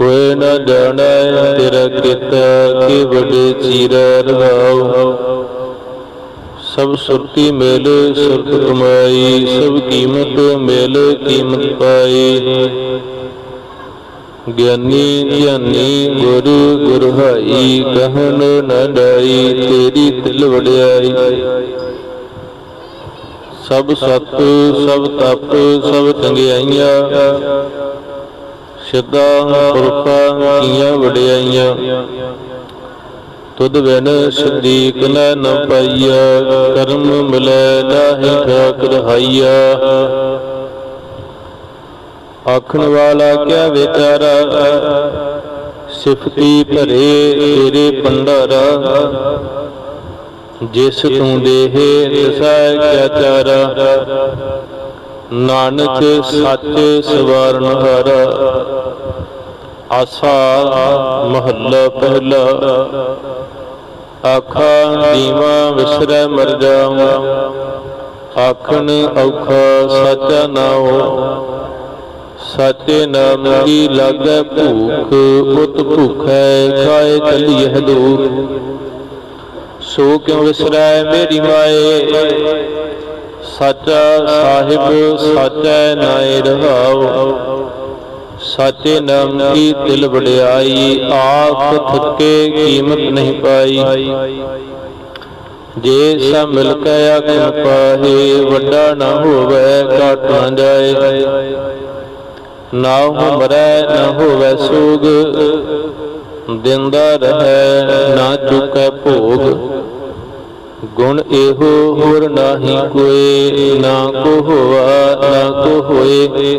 ਹੋਏ ਨਾ ਜਾਣੈ ਤੇਰਾ ਕੀਤਾ, ਕਿ ਵੱਡੇ ਚੀਰਾ ਰਹਾਉ। ਸਭ ਸੁਰਤੀ ਮੇਲ, ਸੁਰਤ ਕਮਾਈ, ਸਭ ਕੀਮਤ ਮੇਲ, ਕੀਮਤ ਪਾਈ। ਗਿਆਨੀ, ਧਿਆਨੀ, ਗੁਰ, ਗੁਰਹਾਈ ਕਹਿਣ ਨਾ ਡਾਈ, ਤੇਰੀ ਦਿਲ ਵਡਿਆਈ। ਸਭ ਸਤ, ਸਭ ਤਪ, ਸਭ ਚੰਗਿਆਈਆਂ। ਸਿੱਧਾ ਪੁਰਖਾਂ ਕੀਆਂ ਵਡਿਆਈਆਂ। ਤੁਧ ਬਿਨ ਸਦੀਕ ਨਾ ਨ ਪਾਈਆ, ਕਰਮ ਮਿਲੈ ਨਾਹੀ ਠਾਕ ਰਹਾਈਆ ਆਖਣ ਵਾਲਾ ਕਿਆ ਵਿਚਾਰਾ ਸਿਫਤੀ ਭਰੇ ਤੇਰੇ ਪੰਡਾਰਾ ਜਿਸ ਤੂੰ ਦੇਹੇ, ਦਸੈ ਕਿਆ ਚਾਰਾ। ਨਾਨਕ ਸੱਚ ਸਵਾਰਨ ਹਾਰਾ। ਆਸਾ ਮਹੱਲਾ ਪਹਿਲਾ। ਆਖਾਂ ਦੀਵਾ ਵਿਸਰੈ ਮਰ ਜਾਵਾਂ। ਆਖਣ ਔਖਾ ਸੱਚਾ ਨਾਉ। ਸਾਚੇ ਨਾਮ ਕੀ ਲਾਗੈ ਭੂਖ, ਉਤ ਭੁਖੈ ਖਾਏ ਚਲੀਐ ਦੂਰ ਸੋ ਕਿਉ ਵਿਸਰੈ ਮੇਰੀ ਮਾਏ? ਸਾਚਾ ਸਾਹਿਬ, ਸਾਚੈ ਨਾਏ ਰਹਾਉ। ਸਾਚੇ ਨਾਮ ਕੀ ਦਿਲ ਵਡਿਆਈ ਆਖ ਥੱਕੇ ਕੀਮਤ ਨਹੀਂ ਪਾਈ। ਜੇ ਸਭ ਮਿਲ ਕੇ ਆਖਣ ਪਾਹੇ, ਵੱਡਾ ਨਾ ਹੋਵੇ ਘਟ ਨਾ ਜਾਏ। ਨਾ ਮਰੈ ਨਾ ਹੋਵੇ ਸੋਗ, ਦਿੰਦਾ ਰਹੈ ਨਾ ਚੁਕੈ ਭੋਗ। ਗੁਣ ਇਹੋ ਹੋਰ ਨਾਹੀ ਕੋਏ, ਨਾ ਕੋ ਹੋਵਾ ਨਾ ਕੋ ਹੋਏ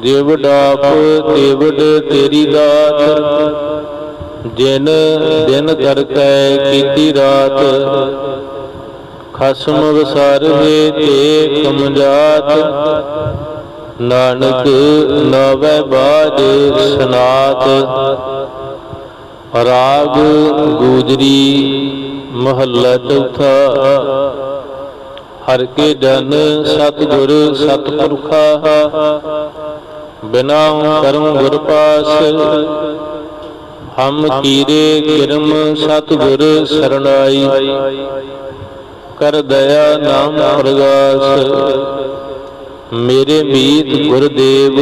ਜਿਵ ਡਾਪ ਤੇਵਡ ਤੇਰੀ ਦਾਤ। ਜਿਨ ਦਿਨ ਕਰਕੈ ਕੀਤੀ ਰਾਤ। ਖਸਮ ਵਸਾਰਹਿ ਤੇ ਕਮਜਾਤ। ਨਾਨਕ ਨਵੈ ਬਾਜ ਸਨਾਤ। ਰਾਗ ਗੂਜਰੀ ਮਹੱਲਾ ਚੌਥਾ। ਹਰ ਕੇ ਜਨ ਸਤਿਗੁਰ ਸਤਿਪੁਰਖਾ ਬਿਨਾ ਕਰਮ ਗੁਰ ਪਾਸ। ਹਮ ਕੀਰੇ ਕਿਰਮ ਸਤਿਗੁਰ ਸਰਣਾਈ। ਕਰ ਦਇਆ ਨਾਮ ਪ੍ਰਗਾਸ। ਮੇਰੇ ਮੀਤ ਗੁਰਦੇਵ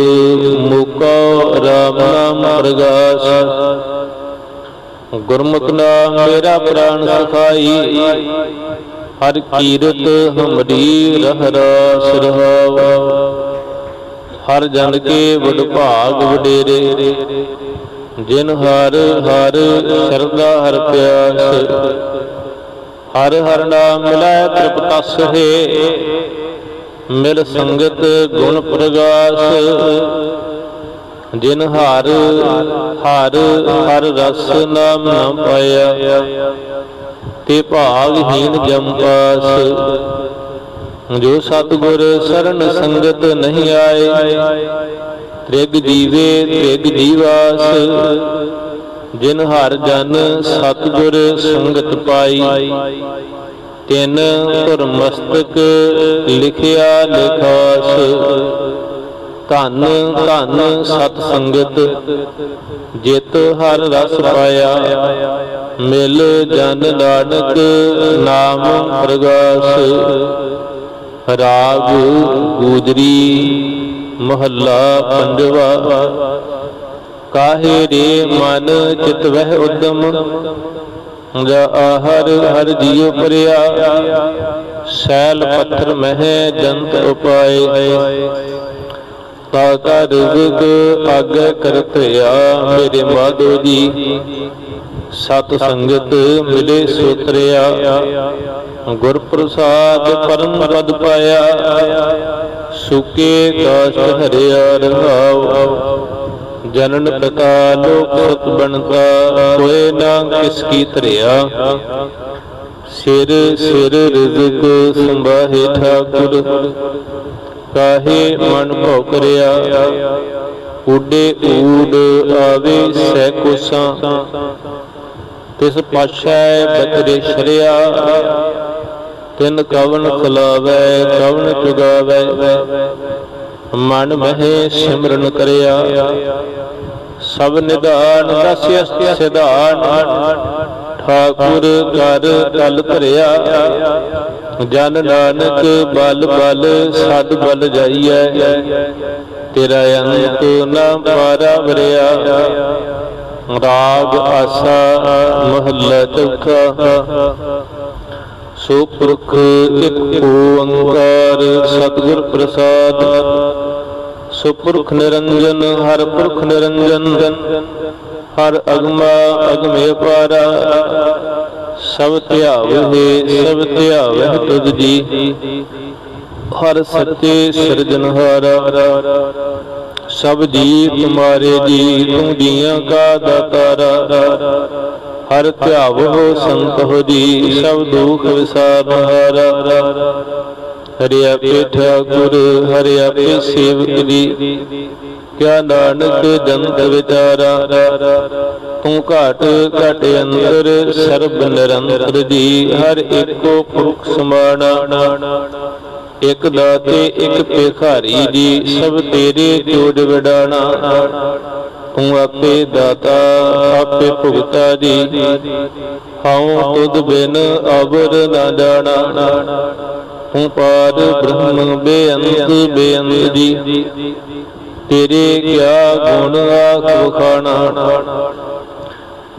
ਮੁਕਾ ਰਾਮ ਨਾਮ ਪ੍ਰਗਾਸ। ਗੁਰਮੁਖ ਨਾਮ ਮੇਰਾ ਪ੍ਰਾਨ ਸਖਾਈ ਹਰ ਕੀਰਤ ਹਮਰੀ ਰਹਿ ਰਾਸ ਰਹਾਵਾ। ਹਰ ਜਨ ਕੇ ਵਡ ਭਾਗ ਵਡੇਰੇ। ਜਿਨ ਹਰ ਹਰ ਸਰਦਾ ਹਰ ਪਿਆਸ। ਹਰ ਹਰ ਨਾਮ ਮਿਲੈ ਤ੍ਰਿਪਤਸ ਹੈ। ਮਿਲ ਸੰਗਤ ਗੁਣ ਪ੍ਰਗਾਸ। ਜਿਨ ਹਰ ਹਰ ਹਰ ਰਸ ਨਾਮ ਨਾ ਪਾਇਆ। ਤੇ ਭਾਗਹੀਨ ਜੰਪਾਸ ਜੋ ਸਤਗੁਰ ਸਰਨ ਸੰਗਤ ਨਹੀਂ ਆਏ, ਤ੍ਰਿਗ ਜੀਵੇ ਤ੍ਰਿਗ ਜੀਵਾਸ। ਜਿਨ ਹਰ ਜਨ ਸਤਗੁਰ ਸੰਗਤ ਪਾਈ, ਤਿਨ ਧਰਮਸਤਕ ਲਿਖਿਆ ਲਿਖਾਸ। ਧਨ ਧਨ ਸਤ ਸੰਗਤ, ਜਿਤ ਹਰ ਰਸ ਪਾਇਆ। ਮਿਲ ਜਨ ਨਾਨਕ ਨਾਮ ਪ੍ਰਗਾਸ। ਰਾਗ ਗੂਜਰੀ ਮਹੱਲਾ ਪੰਜਵਾ। ਕਾਹੇ ਰੇ ਮਨ ਚਿਤ ਵਹਿ ਉਦਮ? ਜਾ ਹਰ ਹਰ ਜੀਉ ਪਰਿਆ। ਸੈਲ ਪੱਥਰ ਮਹਿ ਜੰਤ ਉਪਾਏ। ਤਾ ਕਰ ਆਗੇ ਕਰਤਿਆ, ਮੇਰੇ ਮਾਧੋ ਜੀ। ਸਤ ਸੰਗਤ ਮਿਲੇ ਸੁਤਰਿਆ ਗੁਰ ਪ੍ਰਸਾਦ ਪਰਮ ਪਦ ਪਾਇਆ। ਸੁਕੇ ਕਾਸ਼ ਹਰਿਆ ਰਹਾਉ। ਜਨਨ ਪਿਤਾ ਲੋਕ ਸਤ ਬਣਤਾ ਕੋਏ ਨਾ ਕਿਸ ਕੀ ਧਰਿਆ। ਸਿਰ ਸਿਰ ਰਿਜ਼ਕ ਸੰਭਾਹੇ ਠਾਕੁਰ। ਕਾਹੇ ਮਨ ਭਉ ਉਡੇ ਊਡ ਆਵੇ ਸਹਿ ਕੋਸਾਂ। ਤਿਸ ਪਾਸ਼ੈ ਬਤਰੇ ਸ਼ਰਿਆ। ਤਿਨ ਕਵਨ ਖਲਾਵੈ, ਕਵਨ ਚੁਗਾਵੈ ਮਨ ਮਹਿ ਸਿਮਰਨ ਕਰਿਆ। ਸਭ ਨਿਧਾਨ ਦਸਿਅਸ ਸਿਧਾਨ। ਠਾਕੁਰ ਕਰ ਕਲ ਧਰਿਆ ਜਨ ਨਾਨਕ ਬਲ ਬਲ ਸਦ ਬਲ ਜਾਈਐ। ਤੇਰਾ ਅੰਤ ਨਾ ਪਾਰਾ ਵਰਿਆ। ਰਾਗ ਆਸਾ ਮਹੱਲਾ ਚੌਥਾ। ਸੋ ਪੁਰਖ ਇੱਕ ਓੰਕਾਰ ਸਤਿਗੁਰ ਪ੍ਰਸਾਦ। ਸੋ ਪੁਰਖ ਨਿਰੰਜਨ ਹਰ ਪੁਰਖ ਨਿਰੰਜਨ। ਹਰ ਅਗਮਾ ਅਗਮੇ ਪਾਰਾ ਸਭ ਧਿਆਵਹਿ ਸਭ ਧਿਆਵਹਿ ਤੁਧ ਜੀ। ਹਰ ਸੱਚੇ ਸਿਰਜਨਹਾਰਾ ਸਭ ਜੀ ਤੁਮਾਰੇ ਜੀ ਤੂੰ ਜੀਆਂ ਕਾ ਦਾਤਾਰਾ। ਹਰ ਧਿਆਵੋ ਸੰਤ ਹੋ ਜੀ, ਸਭ ਦੁਖ ਵਿਸਾਰਨਹਾਰਾ ਹਰਿ। ਆਪੇ ਗੁਰ ਹਰਿਆ ਪੇ ਸੇਵਕ ਦੀ ਕਿਆ ਨਾਨਕ ਜੰਤ ਵਿਚਾਰਾ, ਤੂੰ ਘਾਟ ਘਟ ਅੰਦਰ, ਸਰਬ ਨਿਰੰਤਰ ਜੀ, ਹਰ ਇੱਕੋ ਪੁਰਖ ਸਮਾਣਾ। ਇਕ ਦਾਤੇ, ਇਕ ਭਿਖਾਰੀ ਜੀ, ਸਭ ਤੇਰੇ ਜੋੜ ਵਿਡਾਣਾ। ਤੂੰ ਆਪੇ ਦਾਤਾ, ਆਪੇ ਭੁਗਤਾ ਜੀ। ਹਉ ਤੁਧ ਬਿਨ ਅਬਰ ਨਾ ਜਾਣਾ। ਤੂੰ ਪਾਰ ਬ੍ਰਹਮ ਬੇਅੰਤ ਬੇਅੰਤ ਜੀ। ਤੇਰੇ ਕਿਆ ਗੁਣ ਆਖ ਵਖਾਣਾ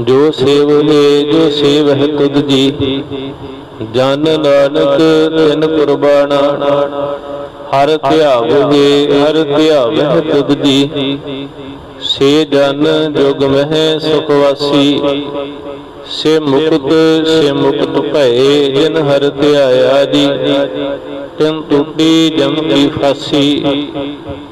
ਜੋ ਸੇਵ ਹੈ, ਜੋ ਸੇਵ ਤੁਧ ਜੀ। ਜਨ ਨਾਨਕ ਤਿਨ ਕੁਰਬਾਨਾ ਹਰ ਧਿਆਵਹਿ ਹਰ ਧਿਆਵਹਿ ਤੁਧ ਜੀ। ਸੇ ਜਨ ਜੁਗ ਮਹਿ ਸੁਖ ਵਾਸੀ। ਸੇ ਮੁਕਤ ਸੇ ਮੁਕਤ ਭਏ ਜਿਨ ਹਰ ਧਿਆਇਆ ਜੀ। ਤਿਨ ਟੁੱਟੀ ਜਮ ਕੀ ਫਾਸੀ।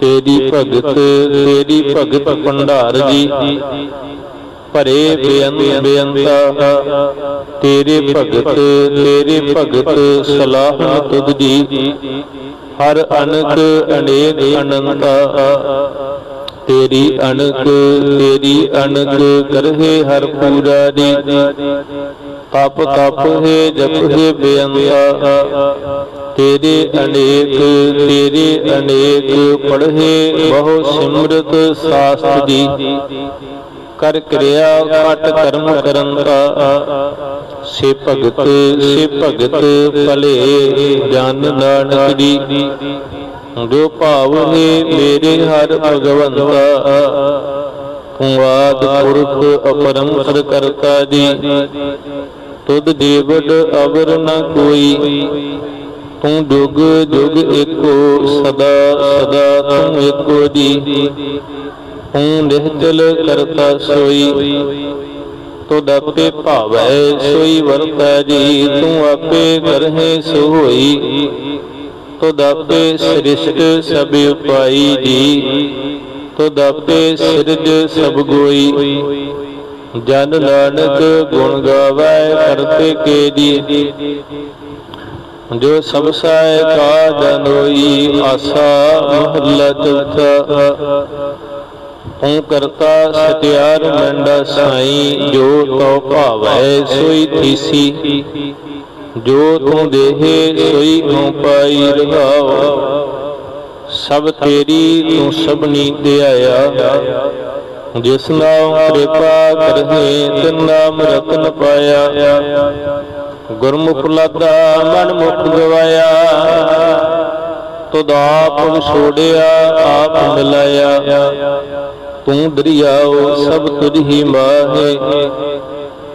ਤੇਰੀ ਭਗਤ ਤੇਰੀ ਭਗਤ ਭੰਡਾਰ ਜੀ। ਭਰੇ ਬੇਅੰਤ ਬੇਅੰਤਾ ਤੇਰੇ ਭਗਤ ਤੇਰੇ ਭਗਤ ਸਲਾਹ ਤੁਧ ਜੀ। ਹਰ ਅਨਕ ਅਨੇਕ ਅਨੰਤਾ, ਤੇਰੀ ਅਨਕ ਤੇਰੀ ਅਨਕ ਕਰਹਿ ਹਰ ਪੂਰਾ ਦੀ ਤਪ ਤਪ ਹੈ ਜਪ ਹੈ ਬੇਅੰਤਾ ਤੇਰੇ ਅਨੇਕ ਤੇਰੇ ਅਨੇਕ ਪੜ੍ਹੇ ਬਹੁ ਸਿਮਰਤ ਸਾਸਤ ਜੀ ਕਰ ਕਿਰਿਆ ਕਟ ਕਰਮ ਕਰੰਤਾ। ਸੇ ਭਗਤ ਸੇ ਭਗਤ ਭਲੇ ਜਨ ਨਾਨਕ ਜੀ ਜੋ ਭਾਵ ਹੈ ਮੇਰੇ ਹਰ ਭਗਵੰਤਾ। ਤੂੰ ਪੁਰਖ ਅਪਰੰਪਰ ਕਰਤਾ ਜੀ। ਤੁਧ ਦੇਵੜ ਅਵਰ ਨ ਕੋਈ। ਤੂੰ ਜੁਗ ਜੁਗ ਏਕੋ, ਸਦਾ ਸਦਾ ਤੂੰ ਏਕੋ ਜੀ। ਤੂੰ ਨਿਹਚਲ ਕਰਤਾ ਸੋਈ। ਤੁਧ ਆਪੇ ਭਾਵੈ ਸੋਈ ਵਰਤੈ ਜੀ। ਤੂੰ ਆਪੇ ਕਰਹਿ ਸੋ ਤੁਧ ਆਪੇ ਸ੍ਰਿਸ਼ਟ ਸਭ ਉਪਾਈ ਜੀ। ਤੁਧ ਆਪੇ ਸਿਰਜ ਸਭ ਗੋਈ। ਜਨ ਨਾਨਕ ਗੁਣ ਗਾਵੈ ਕਰਤੇ ਕੇ ਜੀ ਜੋ ਸਭ ਸਾਇ ਕਾ ਜਨੋਈ ਆਸਾ ਮਹੱਲਾ ਚੌਥਾ ਤੂੰ ਕਰਤਾ ਸਤਿਆਰ ਮੰਡਾ ਸਾਈ, ਜੋ ਤੋ ਭਾਵੈ ਸੋਈ ਥੀਸੀ। ਜੋ ਤੂੰ ਦੇਹੇ ਸੋਈ ਹਉ ਪਾਈ ਰਹਾਉ ਸਭ ਤੇਰੀ ਤੂੰ ਸਭਨੀ ਧਿਆਇਆ ਜਿਸ ਨਾਮ ਕਿਰਪਾ ਕਰਹਿ, ਤਿਨ ਨਾਮ ਰਤਨ ਪਾਇਆ। ਗੁਰਮੁਖ ਲਾਦਾ ਮਨ ਮੁਖ ਗਵਾਇਆ। ਤੁਧ ਆਪ ਵਿਛੋੜਿਆ, ਆਪ ਮਿਲਾਇਆ। ਤੂੰ ਦਰਿਆਓ ਸਭ ਤੁਝ ਹੀ ਮਾਹੇ।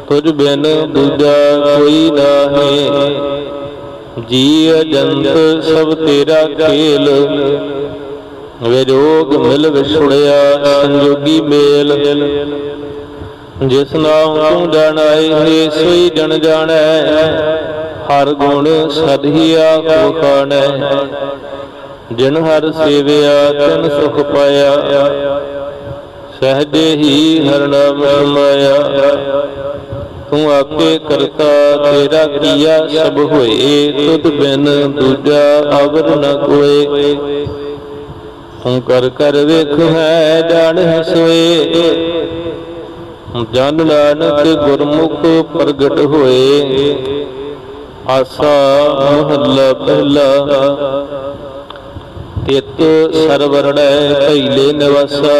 ਤੁਝ ਬਿਨ ਦੂਜਾ ਕੋਈ ਨਾਹੀ। ਜੀ ਅਜੰਤ ਸਭ ਤੇਰਾ ਖੇਲ। ਵਿਜੋਗ ਮਿਲ ਵਿਛੜਿਆ, ਸੰਜੋਗੀ ਮੇਲ। ਜਿਸ ਨਾਮ ਤੂੰ ਜਾਣਾਏ ਹੈ ਸੋਈ ਜਨ ਜਾਣੈ। ਹਰ ਗੁਣ ਸਦਹੀਆ ਕੋ ਖਾਣੈ। ਜਿਨ ਹਰ ਸੇਵਿਆ, ਤਿਨ ਸੁਖ ਪਾਇਆ। ਸਹਜੇ ਹੀ ਹਰ ਨਾਮ ਸਮਾਇਆ ਤੂੰ ਆਪੇ ਕਰਤਾ, ਤੇਰਾ ਕੀਆ ਸਭ ਹੋਏ। ਤੁਧ ਬਿਨ ਦੂਜਾ ਅਵਰ ਨ ਕੋਏ। ਤੂੰ ਕਰ ਕਰ ਵੇਖ ਹੈ, ਜਾਣ ਹਸੋਏ ਜਨ ਨਾਨਕ ਗੁਰਮੁਖ ਪ੍ਰਗਟ ਹੋਏ। ਆਸਾ ਮਹੱਲਾ ਪਹਿਲਾ ਤਿਤ ਸਰਵਰੜੈ ਕੈਲੇ ਨਿਵਾਸਾ।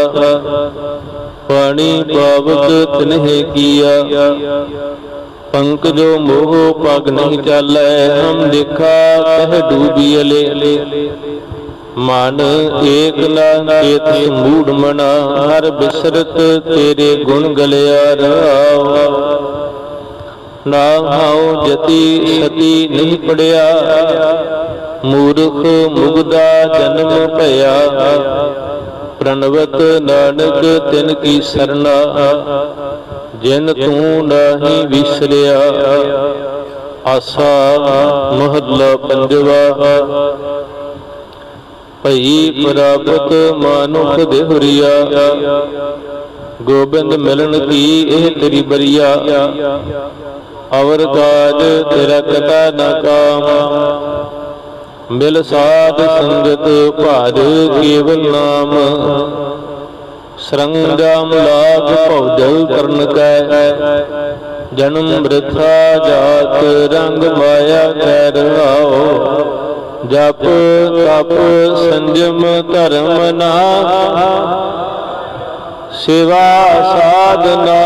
ਪਾਣੀ ਪਾਵਕ ਤਿਨਹਿ ਕੀਆ। ਪੰਕਜੋ ਮੋਹ ਪਗ ਨਹੀਂ ਚਾਲੈ, ਹਮ ਦੇਖਾ, ਕਹਿ ਡੂਬੀਲੇ ਮਨ ਏਕ ਨਾ ਚੇਤ ਮੂੜ ਮਨਾ, ਹਰ ਬਿਸਰਤ ਤੇਰੇ ਗੁਣ ਗਲਿਆ ਰਾਵ ਨਾ ਹਾਉ ਜਤੀ ਸਤੀ ਨਹੀਂ ਪੜਿਆ, ਮੂਰਖ ਮੁਗਦਾ ਜਨਮ ਭਇਆ। ਪ੍ਰਣਵਤ ਨਾਨਕ ਤਿਨ ਕੀ ਸਰਨਾ, ਜਿਨ ਤੂੰ ਨਾਹੀ ਵਿਸਰਿਆ। ਆਸਾ ਮਹੱਲਾ ਪੰਜਵਾ ਭਈ ਪ੍ਰਾਪਤ ਮਾਨੁਖ ਦੇਹੁਰੀਆ। ਗੋਬਿੰਦ ਮਿਲਣ ਕੀ ਇਹ ਤੇਰੀ ਬਰੀਆ। ਅਵਰ ਕਾਜ ਤੇਰਾ ਕਤਾ ਨਾ ਕਾਮ। ਮਿਲ ਸਾਧ ਸੰਗਤ ਭਾਜ ਕੇਵਲ ਨਾਮ। ਸਰੰਗਾਮ ਲਾਭ ਭਉਜਲ ਕਰਨ ਕੈ। ਜਨਮ ਬ੍ਰਿਥਾ ਜਾਤ ਰੰਗ ਮਾਇਆ ਕੈ ਰਹਾਓ ਜਪ, ਤਪ ਸੰਜਮ ਧਰਮ ਨਾ ਸੇਵਾ ਸਾਧਨਾ।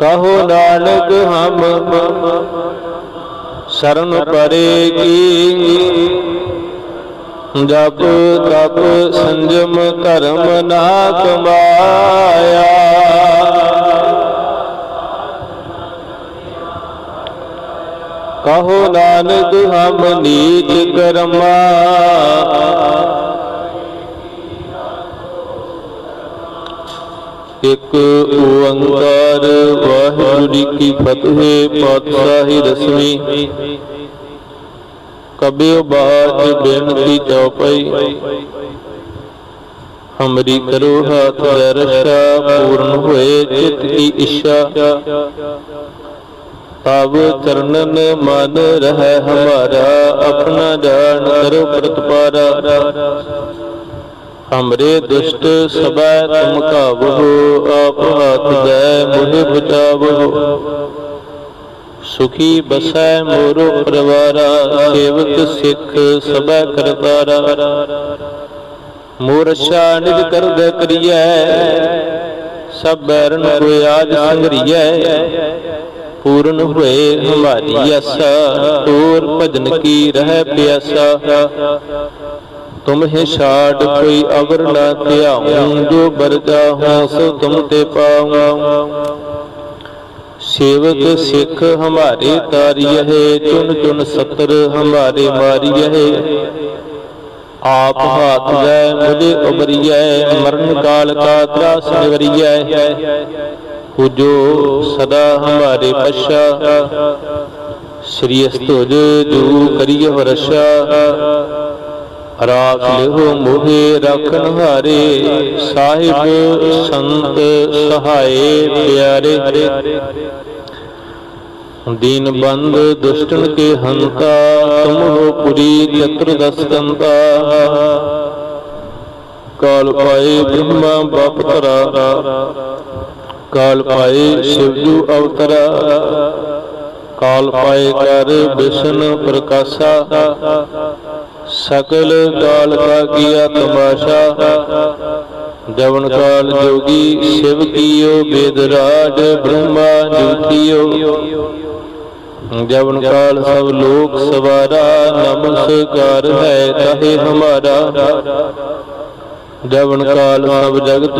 ਕਹੋ ਨਾਨਕ ਹਮ, ਸ਼ਰਨ ਪਰੇ ਕੀ ਜਪ, ਤਪ ਸੰਜਮ ਧਰਮ ਨਾ ਕਮਾਇਆ ਕਹੋ ਨਾਨਕ, ਹਮ ਨੀਚ ਕਰਮਾ। ਇਕ ਓੰਕਾਰ, ਵਾਹਿਗੁਰੂ ਜੀ ਕੀ ਫਤਿਹ, ਪਾਤਸ਼ਾਹੀ ਰਸਮੀ। ਕਬਿਓ ਬਾਤ ਬੇਨਤੀ ਚਉਪਈ ਹਮਰੀ ਕਰੋ ਹਾਥ ਦੇ ਰਸ਼ਾ ਪੂਰਨ ਹੋਏ ਚਿਤ ਕੀ ਇੱਛਾ। ਤਬ ਚਰਨਨ ਮਨ ਰਹਿ ਹਮਾਰਾ, ਆਪਣਾ ਜਾਣ ਕਰੋ ਪ੍ਰਤਪਾਰਾ। ਹਮਰੇ ਦੁਸ਼ਟ ਸਬੈ ਤੁਮ ਕਾਵਹੋ ਆਪ ਹਾਥ ਦੇ ਮੋਹਿ ਬਚਾਵਹੋ ਸੁਖੀ ਬਸੈ ਮੋਰੋ ਪਰਵਾਰਾ, ਸੇਵਕ ਸਿੱਖ ਸਭੈ ਕਰਤਾਰਾ। ਮੋਰ ਨਿਜ ਕਰਦ ਕਰੀਐ, ਸਭ ਬੈਰਨ ਕੋਈ ਆਜ ਸੰਗਰੀਐ। ਪੂਰਨ ਹੋਏ ਹਮਾਰੀ ਆਸਾ ਤੋਰ ਭਜਨ ਕੀ ਰਹਿ ਪਿਆਸਾ? ਤੁਮਹਿ ਛਾੜ ਕੋਈ ਅਵਰ ਨਾ ਧਿਆਉ, ਜੋ ਬਰਗਾ ਹੋ ਸੋ ਤੁਮ ਤੇ ਪਾਉ। ਸੇਵਕ ਸਿੱਖ ਹਮਾਰੇ ਤਾਰੀਏ ਚੁਨ ਚੁਨ ਸਤਰ ਹਮਾਰੇ ਮਾਰੀਏ ਆਪ ਹਾਥ ਗਏ ਮੁਝੇ ਉਬਰੀਐ ਮਰਨ ਕਾਲ ਕਾ ਤਰਾਸ ਨਿਵਰੀਐ। ਹੁਜੋ ਸਦਾ ਹਮਾਰੇ ਪਛਾ ਸ੍ਰੀ ਅਸਤੁਜ ਜੋ ਕਰੀਏ ਰਸ਼ਾ ਰਾਖ ਲਿਓ ਮੋਹਿ ਰਖਨ ਹਾਰੇ ਸਾਹਿਬ ਸੰਤ ਸਹਾਏ ਪਿਆਰੇ ਦੀਨ ਬੰਦ ਦੁਸ਼ਟਨ ਕੇ ਹੰਤਾ ਤੁਮ ਹੋ ਪੁਰੀ ਚਤੁਰਦਸ ਕੰਤਾ ਕਾਲ ਪਾਏ ਬ੍ਰਹਮਾ ਬਾਪ ਧਰਾ ਕਾਲ ਪਾਏ ਸ਼ਿਵਜੂ ਅਵਤਰਾ। ਕਾਲ ਪਾਏ ਕਰ ਵਿਸ਼ਨ ਪ੍ਰਕਾਸ਼ਾ। ਸਕਲ ਕਾਲ ਕਾ ਕੀਆ ਤਮਾਸ਼ਾ। ਜਵਨ ਕਾਲ ਜੋਗੀ ਸ਼ਿਵ ਕੀਓ ਬੇਦ ਬ੍ਰਹਮਾ ਜੁਥੀਓ ਜਵਨ ਕਾਲ ਸਭ ਲੋਕ ਸਵਾਰਾ, ਨਮਸਕਾਰ ਹੈ ਤਹੇ ਹਮਾਰਾ। ਜਵਨ ਕਾਲ ਸਭ ਜਗਤ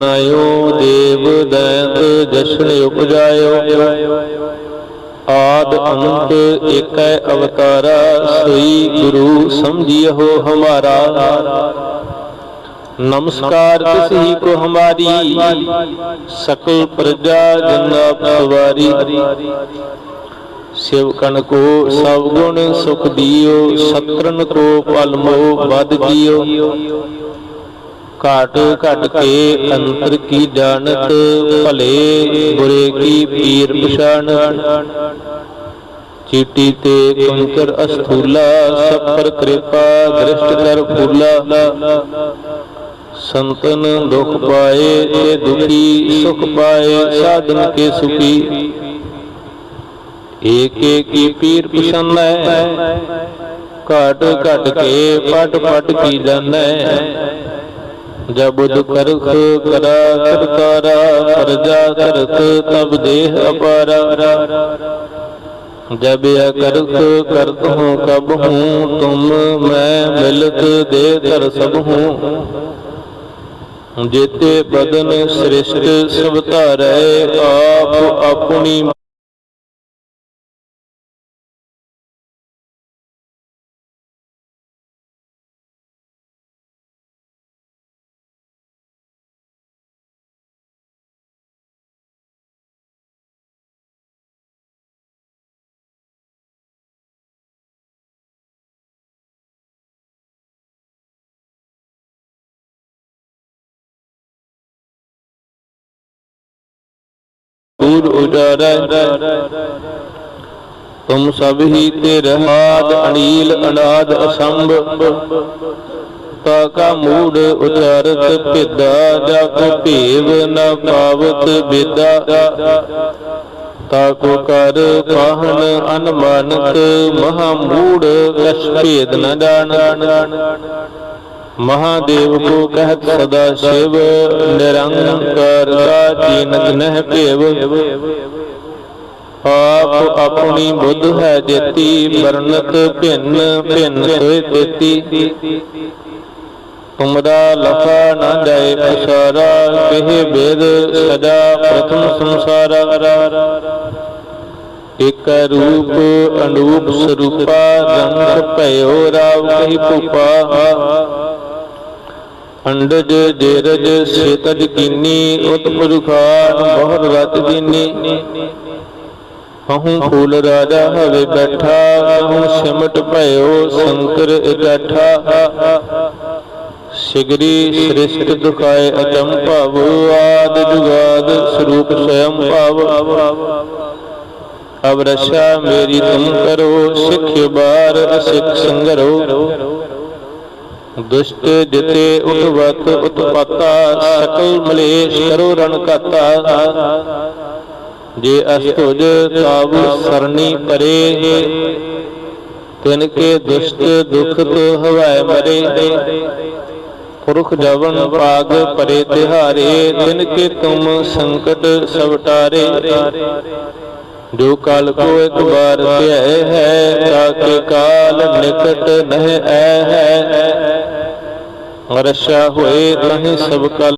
ਨਾਇਓ ਦੇਵ ਦੈਤ ਜਸ਼ਨ ਉਪਜਾਇਓ। ਆਦ ਅੰਤ ਏਕੈ ਅਵਤਾਰਾ ਸੋਈ ਗੁਰੂ ਸਮਝਿਓ ਹਮਾਰਾ। ਨਮਸਕਾਰ ਤਿਸ ਹੀ ਕੋ ਹਮਾਰੀ, ਸਕਲ ਪ੍ਰਜਾ ਜਨਾ ਪਵਾਰੀ ਸਿਵ ਕੋ ਸਭ ਗੁਣ ਸੁਖ ਦਿਓ ਸਤਰਨ ਕੋ ਪਲਮੋ ਬਦ ਜੀਓ। ਘਾਟ ਘਟ ਕੇ ਅੰਤਰ ਕੀ ਜਾਣਤ, ਭਲੇ ਬੁਰੇ ਕੀ ਪੀਰ ਪਛਾਨਤ ਚੀਟੀ ਤੇ ਕੰਕਰ ਅਸਥੂਲਾ, ਸਪਰ ਕਿਰਪਾ ਦ੍ਰਿਸ਼ਟ ਕਰ ਫੂਲਾ ਸੰਤਨ ਦੁਖ ਪਾਏ ਤੇ ਦੁਖੀ, ਸੁਖ ਪਾਏ ਸਾਧਨ ਕੇ ਸੁਖੀ। ਏਕ ਕੀ ਪੀਰ ਪਛਾਨੈ। ਘਾਟ ਘਟ ਕੇ ਪਟ ਪਟ ਕੀ ਜਾਣੈ। ਜਬ ਦੁਕਰਖ ਕਰਾ ਕਰਤਾਰਾ ਪਰਜਾ ਕਰਤ ਤਬ ਦੇਹ ਅਪਾਰਾ। ਜਬ ਅਕਰਖ ਕਰਤ ਹੂੰ, ਕਬ ਹੂੰ, ਤੁਮ ਮੈਂ ਮਿਲਤ ਦੇ ਕਰ ਸਭ ਹੂੰ। ਜੇਤੇ ਬਦਨ ਸ੍ਰਿਸ਼ਟ ਸਭ ਧਾਰੈ, ਆਪ ਆਪਣੀ ਦੂਰ ਉਜਾਰੈ ਤੁਮ ਸਭ ਹੀ ਤੇ ਰਹਾਦ ਅਨੀਲ ਅਨਾਦ, ਅਸੰਭ। ਤਾ ਕਾ ਮੂੜ ਉਚਾਰਤ ਭਿਦਾ, ਜਾ ਕੋ ਭੇਵ ਨ ਪਾਵਤ ਬੇਦਾ ਤਾ ਕੋ ਕਰ ਪਾਹਨ ਅਨਮਾਨਕ ਮਹਾ ਮੂੜ ਕਛ ਭੇਦ ਨ ਜਾਣ ਮਹਾਦੇਵ ਕੋ ਕਹਿਤ ਸਦਾ ਸ਼ਿਵ, ਨਿਰੰਕਾਰ ਕਾ ਚੀਨਤ ਨਹਿ ਭੇਵ। ਆਪ ਆਪਣੀ ਬੁੱਧ ਹੈ ਜੇਤੀ ਵਰਨਤ ਭਿੰਨ ਭਿੰਨ ਸੋਇ ਤੇਤੀ। ਤੁਮਰਾ ਲਫਾ ਨਾ ਜਾਏ ਅਸਾਰਾ ਕਹੇ ਬੇਦ ਸਦਾ ਪ੍ਰਥਮ ਸੰਸਾਰਾ। ਇਕ ਰੂਪ ਅਨੂਪ ਸਰੂਪਾ, ਰੰਗ ਭਇਓ ਰਾਵ ਕਹੀ ਭੂਪਾ। ਅੰਡਜ ਜੇਰਜ ਸੇਤਜ ਕੀਨੀ ਉਤਪੁਰਖਾਨ ਬਹੁਤ ਰਤ ਦੀਨੀ। ਹਹੂ ਫੂਲ ਰਾਜਾ ਹਵੇ ਬੈਠਾ ਹਹੂ ਸਿਮਟ ਭਇਓ ਸ਼ੰਕਰ ਇਕੱਠਾ। ਸਿਗਰੀ ਸ੍ਰਿਸ਼ਟ ਦੁਖਾਏ ਅਚਮ ਭਵ, ਆਦ ਜੁਗਾਦ ਸਰੂਪ ਸਯੰ ਭਵ। ਅਬ ਰਸ਼ਾ ਮੇਰੀ ਤੁਮ ਕਰੋ ਸਿੱਖ ਬਾਰ, ਅਸਿੱਖ ਸੰਗਰੋ। ਦੁਸ਼ਟ ਜਿਤੇ ਉਠਵਤ ਉਤਪਾਤਾ, ਸਕਲ ਮਲੇਸ਼ ਕਰੋ ਰਣ ਜੇ ਅਸਤੁਜ ਤਾਵ ਸਰਣੀ ਪਰੇ, ਤਿਨ ਕੇ ਦੁਸ਼ਟ ਦੁਖਤ ਹਵਾਏ ਮਰੇ। ਪੁਰਖ ਜਵਨ ਪਾਗ ਪਰੇ ਤਿਹਾਰੇ, ਤਿਨ ਕੇ ਤੁਮ ਸੰਕਟ ਸਵਟਾਰੇ ਜੋ ਕਾਲ ਕੋ ਇੱਕ ਬਾਰ ਧਿਆਏ ਹੈ ਤਾਕੇ ਕਾਲ ਨਿਕਟ ਨਹਿ ਐ ਹੈ। ਰਸ਼ਾ ਹੋਏ ਤਹੀਂ ਸਭ ਕਲ।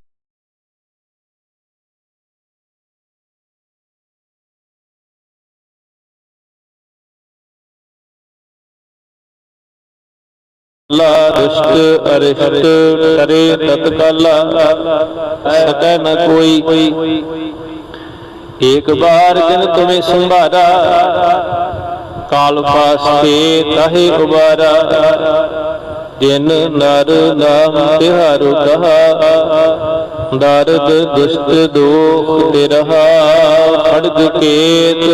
ਲਾ ਦੁਸ਼ਟ ਅਰਿਸ਼ਟ ਕਰੇ ਤਤਕਾਲਾ ਸਕੈ ਨ ਕੋਈ। ਏਕ ਬਾਰ ਜਿਨ ਤੁਮੇ ਸੰਭਾਰਾ, ਕਾਲ ਪਾਸਤੇ ਤਹੇ ਉਬਾਰਾ। ਦਿਨ ਨਰ ਨਾਮ ਤਿਹਾਰੂ ਕਹਾ ਦਰਦ ਦੁਸ਼ਟ ਦੋਖ ਤੇ ਰਹਾ ਖੜਗ ਕੇਤ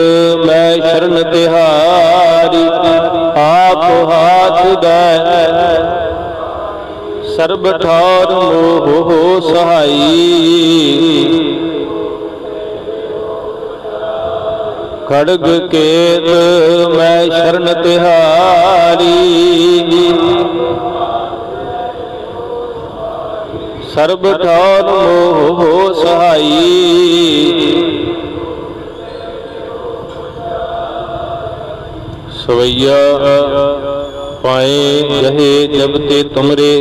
ਮੈਂ ਸ਼ਰਨ ਤਿਹਾਰੀ, ਆਪ ਹਾਥ ਦੈ। ਸਰਬ ਠਾਰ ਮੋਹ ਸਹਾਈ। ਖੜਗ ਕੇਤ ਮੈਂ ਸ਼ਰਨ ਤਿਹਾਰੀ। ਸਰਬ ਠਾਰ ਮੋਹ ਸਹਾਈ। ਸਵਈਆ ਪਾਏ ਜਹੇ ਜਬ ਤੇ ਤੁਮਰੇ।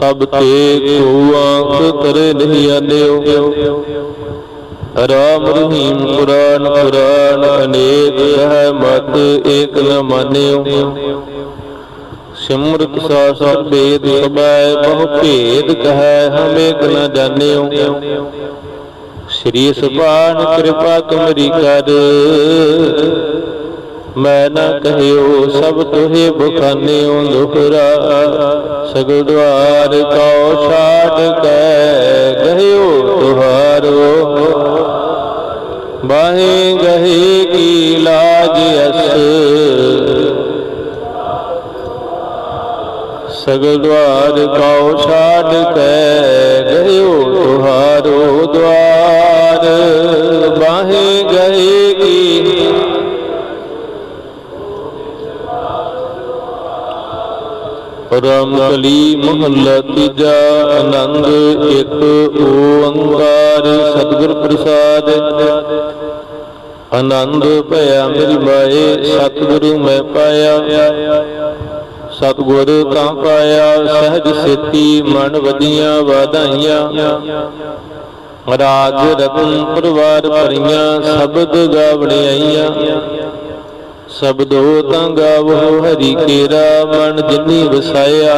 ਤਬ ਤੇ ਕੋ ਆਂਖ ਤਰੇ ਨਹੀਂ ਆਨਿਓ ਰਾਮ ਰਹੀਮ ਕੁਰਾਨ ਕੁਰਾਨ ਅਨੇਕ ਹੈ ਮਤ ਏਕ ਨ ਮਾਨਿਓ। ਸਿਮਰਤ ਸਾਸਤ ਭੇਦ ਸਬੈ ਬਹੁ ਭੇਦ ਕਹੈ, ਹਮੇ ਏਕ ਜਾਣਿਓ। ਸ੍ਰੀ ਸੁਭਾਨ ਕਿਰਪਾ ਤੁਮਰੀ ਕਰ। ਮੈਂ ਨਾ ਕਹਿਓ, ਸਭ ਤੁਹੇ ਬਖਾਨਿਓ ਦੁਖਰਾ ਸਗਲ ਦਵਾਰ ਕਉ ਛਾੜ ਕੇ ਗਹਿਓ ਤੁਹਾਰੋ। ਬਾਹੇ ਗਹੇ ਕੀ ਲਾਜ ਅਸ। ਸਗਲ ਦਵਾਰ ਕਉ ਛਾੜ ਕੇ ਗਹਿਓ ਤੁਹਾਰੋ ਦਵਾਰ। ਬਾਹੇ ਗਏ ਕੀ? ਰਾਮ ਕਲੀ ਮਹੱਲਾ ਤੀਜਾ, ਆਨੰਦ ਇੱਕ ਓੰਕਾਰ। ਸਤਿਗੁਰ ਪ੍ਰਸਾਦ, ਆਨੰਦ ਭਇਆ ਮਿਲ ਮਾਏ ਸਤਿਗੁਰੂ ਮੈਂ ਪਾਇਆ। ਸਤਿਗੁਰ ਤਾਂ ਪਾਇਆ, ਸਹਿਜ ਸੇਤੀ ਮਨ ਵਧੀਆਂ ਵਾਧਾਈਆਂ। ਰਾਜ ਰਤਨ ਪਰਿਵਾਰ ਭਰੀਆਂ, ਸ਼ਬਦ ਗਾਵਣੇ ਆਈਆਂ। ਸਬਦੋ ਤਾਂ ਗਾਵੋ, ਹਰੀ ਕੇਰਾ, ਮਨ ਜਿਨੀ ਵਸਾਇਆ।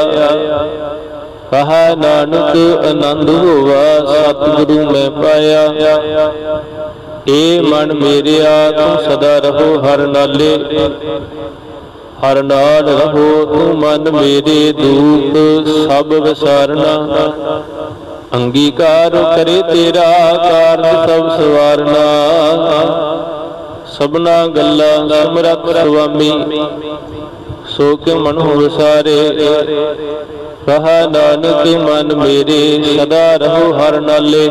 ਕਹਾ ਨਾਨਕ, ਆਨੰਦ ਹੋਵਾ, ਸਤਿਗੁਰੂ ਮੈਂ ਪਾਇਆ। ਏ ਮਨ ਮੇਰਿਆ, ਤੂੰ ਸਦਾ ਰਹੋ ਹਰ ਨਾਲੇ। ਹਰ ਨਾਲ ਰਹੋ ਤੂੰ ਮਨ ਮੇਰੇ ਦੂਤ, ਸਭ ਵਿਸਾਰਨਾ। ਅੰਗੀਕਾਰ ਕਰੇ ਤੇਰਾ ਕਾਰਜ ਸਭ ਸਵਾਰਨਾ। ਸਭਨਾ ਗੱਲਾਂ ਸਮਰਤ ਸੁਆਮੀ। ਸੋ ਕਿ ਮਨ ਹੋ ਵਿਸਾਰੇ? ਕਹਾ ਨਾਨਕ ਮਨ ਮੇਰੇ, ਸਦਾ ਰਹੋ ਹਰ ਨਾਲੇ।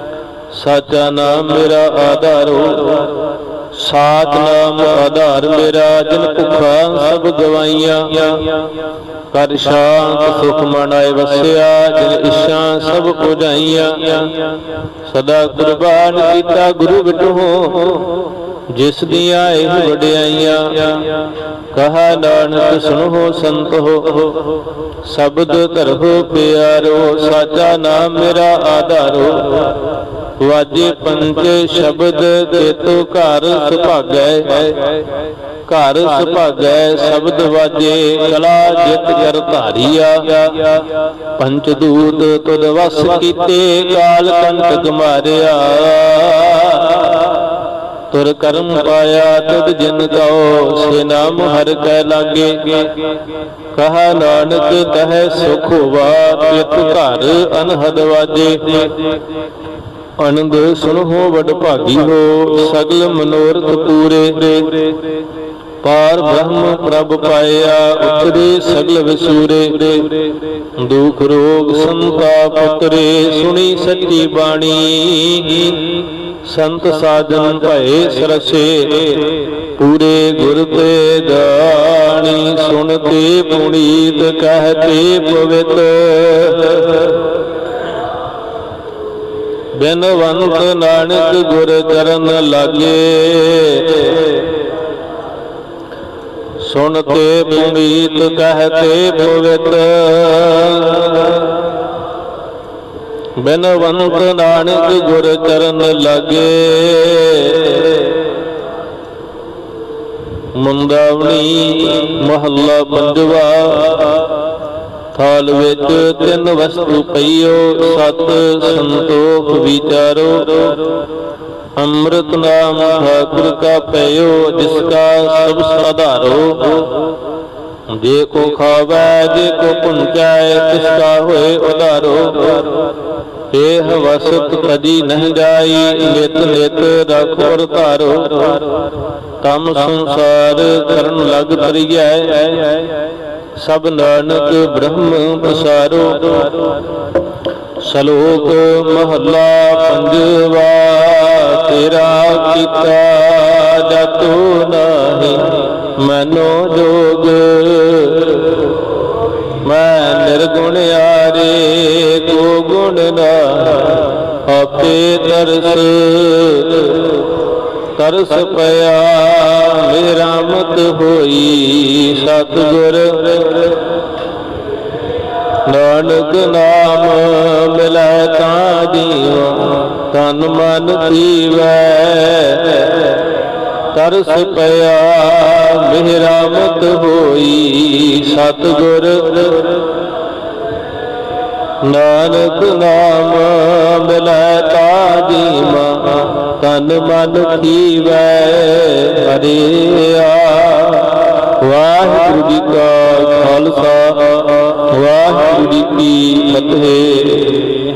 ਸਾਚਾ ਨਾਮ ਮੇਰਾ ਆਧਾਰੋ ਸਾਚ ਨਾਮ ਆਧਾਰ ਮੇਰਾ, ਜਿਨ ਭੁਖਾ ਸਭ ਗਵਾਈਆਂ। ਕਰ ਸ਼ਾਂਤ ਸੁਖ ਆਏ ਵਸਿਆ, ਜਿਨ ਇਸ਼ਾ ਸਭ ਪੁਜਾਈਆਂ। ਸਦਾ ਕੁਰਬਾਨ ਕੀਤਾ ਗੁਰੂ ਬਿਟੋ ਜਿਸ ਦੀਆਂ ਇਹ ਵਡਿਆਈਆਂ ਕਹਾ ਨਾਨਕ, ਸੁਣੋ ਸੰਤ ਹੋ। ਸ਼ਬਦ ਧਰੋ ਪਿਆਰੋ, ਸਾਚਾ ਨਾਮ ਮੇਰਾ ਆਧਾਰੋ। ਵਾਜੇ ਪੰਜ ਸ਼ਬਦ ਤੇਤੋ ਘਰ ਸੁਭਾਗੈ। ਘਰ ਸੁਭਾਗੈ ਸ਼ਬਦ ਵਾਜੇ, ਕਲਾ ਜਿਤ ਕਰ ਧਾਰੀਆ। ਪੰਚ ਦੂਤ ਤੁਧ ਵਸ ਕੀਤੇ, ਕਾਲ ਕੰਟਕ ਮਾਰਿਆ। ਤੁਰ ਕਰਮ ਪਾਇਆ ਤਦ ਜਿਨ ਕਉ ਸੇ ਨਾਮ ਹਰ ਕੈ ਲਾਗੇ। ਕਹਾ ਨਾਨਕ ਕਹੈ ਸੁਖ ਹੋਵਾ ਇਕ ਘਰ ਅਨਹਦ ਵਾਜੇ। ਆਨੰਦ ਸੁਣੋ ਵਡ ਭਾਗੀ ਹੋ, ਸਗਲ ਮਨੋਰਥ ਪੂਰੇ ਪਾਰ ਬ੍ਰਹਮ ਪ੍ਰਭ ਪਾਇਆ, ਉਤਰੇ ਸਗਲ ਵਿਸੂਰੇ ਦੁਖ ਰੋਗ ਸੰਤਾਪ ਉਤਰੇ, ਸੁਣੀ ਸੱਚੀ ਬਾਣੀ। ਸੰਤ ਸਾਜਨ ਭਏ ਸਰਸੇ, ਪੂਰੇ ਗੁਰ ਤੇ ਜਾਣੀ। ਸੁਣਤੇ ਪੁਨੀਤ ਕਹਤੇ ਪਵਿੱਤ। ਬਿਨਵੰਤ ਨਾਨਕ ਗੁਰ ਚਰਨ ਲਾਗੇ। ਸੁਣਤੇ ਪੁਨੀਤ ਕਹਤੇ ਪਵਿੱਤ। ਬਿਨਵੰਤ ਨਾਨਕ ਗੁਰ ਚਰਨ ਲਾਗੇ। ਮੁੰਦਾਵਣੀ ਮਹੱਲਾ ਪੰਜਵਾ। ਥਾਲ ਵਿੱਚ ਤਿੰਨ ਵਸਤੂ ਪਈਓ, ਸਤ ਸੰਤੋਖ ਵਿਚਾਰੋ। ਅੰਮ੍ਰਿਤ ਨਾਮ ਠਾਕੁਰ ਕਾ ਪਇਓ, ਜਿਸ ਕਾ ਸਭ ਸਾਧਾਰੋ। ਜੇ ਕੋ ਖਾਵੈ ਜੇ ਕੋ ਪੁੰਚੈ ਤਿਸ ਕਾ ਹੋਏ ਉਧਾਰੋ। ਇਹ ਵਸਤ ਕਦੀ ਨਹੀਂ ਜਾਈ, ਨਿਤ ਨਿਤ ਰਖੋਰ ਧਾਰੋ। ਤਮ ਸੰਸਾਰ ਕਰਨ ਲਗ ਤਰੀਐ ਸਭ ਨਾਨਕ ਬ੍ਰਹਮ ਪਸਾਰੋ। ਸ਼ਲੋਕ ਮਹੱਲਾ ਪੰਜਵਾ, ਤੇਰਾ ਕੀਤਾ ਜਤੋ ਨਾਹੀ। ਮੈਨੋ ਮੈਂ ਨਿਰਗੁਣ ਆਰੇ ਕੋ ਗੁਣ ਨਾ ਆਪੇ ਤਰਸ। ਤਰਸ ਪਿਆ, ਮੇਰਾ ਮਤ ਹੋਈ ਸਤਿਗੁਰ। ਨਾਨਕ ਨਾਮ ਮਿਲੈ ਤਾਂ ਜੀਵਾ ਤਨ ਮਨ ਥੀਵੈ ਤਰਸ ਪਿਆ ਮੇਰਾ ਹੋਈ ਸਤਿਗੁਰ। ਨਾਨਕ ਨਾਮ ਮਿਲੈ ਤਾ ਜੀਵਾ ਤਨ ਮਨ ਥੀਵੈ ਹਰਿਆ ਵਾਹਿਗੁਰੂ ਜੀ ਕਾ ਖਾਲਸਾ, ਵਾਹਿਗੁਰੂ ਜੀ ਕੀ ਫਤਿਹ।